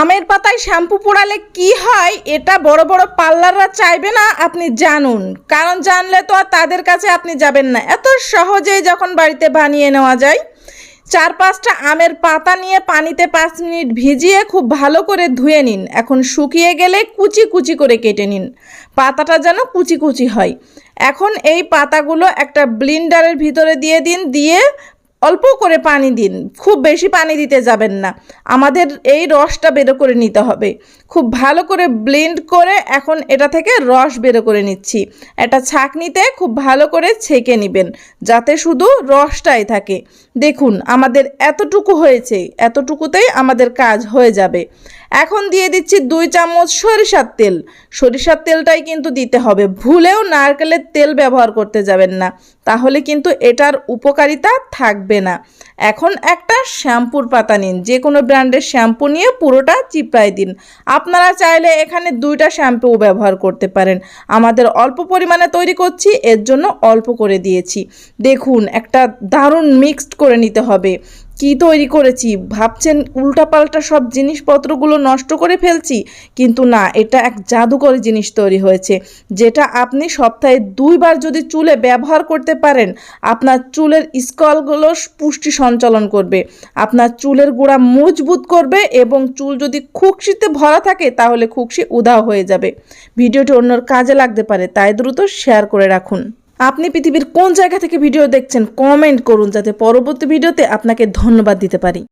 আমের পাতায় শ্যাম্পু পোড়ালে কি হয়, এটা বড় বড় পার্লাররা চাইবে না, আপনি জানুন। কারণ জানলে তো আর তাদের কাছে আপনি যাবেন না। এত সহজেই যখন বাড়িতে বানিয়ে নেওয়া যায়, চার পাঁচটা আমের পাতা নিয়ে পানিতে পাঁচ মিনিট ভিজিয়ে খুব ভালো করে ধুয়ে নিন। এখন শুকিয়ে গেলে কুচি কুচি করে কেটে নিন। পাতাটা যেন কুচি কুচি হয়। এখন এই পাতাগুলো একটা ব্লিন্ডারের ভিতরে দিয়ে দিন, দিয়ে অল্প করে পানি দিন। খুব বেশি পানি দিতে যাবেন না। আমাদের এই রসটা বেরো করে নিতে হবে। খুব ভালো করে ব্লেন্ড করে এখন এটা থেকে রস বেরো করে নিচ্ছি। একটা ছাঁকনিতে খুব ভালো করে ছেঁকে নেবেন, যাতে শুধু রসটাই থাকে। দেখুন, আমাদের এতটুকু হয়েছে, এতটুকুতেই আমাদের কাজ হয়ে যাবে। এখন দিয়ে দিচ্ছি দুই চামচ সরিষার তেল। সরিষার তেলটাই কিন্তু দিতে হবে। ভুলেও নারকেলের তেল ব্যবহার করতে যাবেন না। তাহলে কিন্তু এটার উপকারিতা থাকবে না। এখন একটা শ্যাম্পুর পাতা নিন, যে কোনো ব্র্যান্ডের শ্যাম্পু নিয়ে পুরোটা চিপড়াই দিন। আপনারা চাইলে এখানে দুইটা শ্যাম্পু ব্যবহার করতে পারেন। আমাদের অল্প পরিমাণে তৈরি করছি, এর জন্য অল্প করে দিয়েছি। দেখুন, একটা দারুণ মিক্সড করে নিতে হবে। কি তৈরি করেছি? ভাবছেন উল্টাপাল্টা সব জিনিসপত্রগুলো নষ্ট করে ফেলছি? কিন্তু না, এটা এক জাদুকরী জিনিস তৈরি হয়েছে, যেটা আপনি সপ্তাহে দুইবার যদি চুলে ব্যবহার করতে পারেন, আপনার চুলের স্কলগুলো পুষ্টি সঞ্চালন করবে, আপনার চুলের গোড়া মজবুত করবে এবং চুল যদি খুকশিতে ভরা থাকে, তাহলে খুকশি উধাও হয়ে যাবে। ভিডিওটি অন্যর কাজে লাগতে পারে, তাই দ্রুত শেয়ার করে রাখুন। আপনি পৃথিবীর কোন জায়গা থেকে ভিডিও দেখছেন কমেন্ট করুন যাতে পরবর্তী ভিডিওতে আপনাকে ধন্যবাদ দিতে পারি।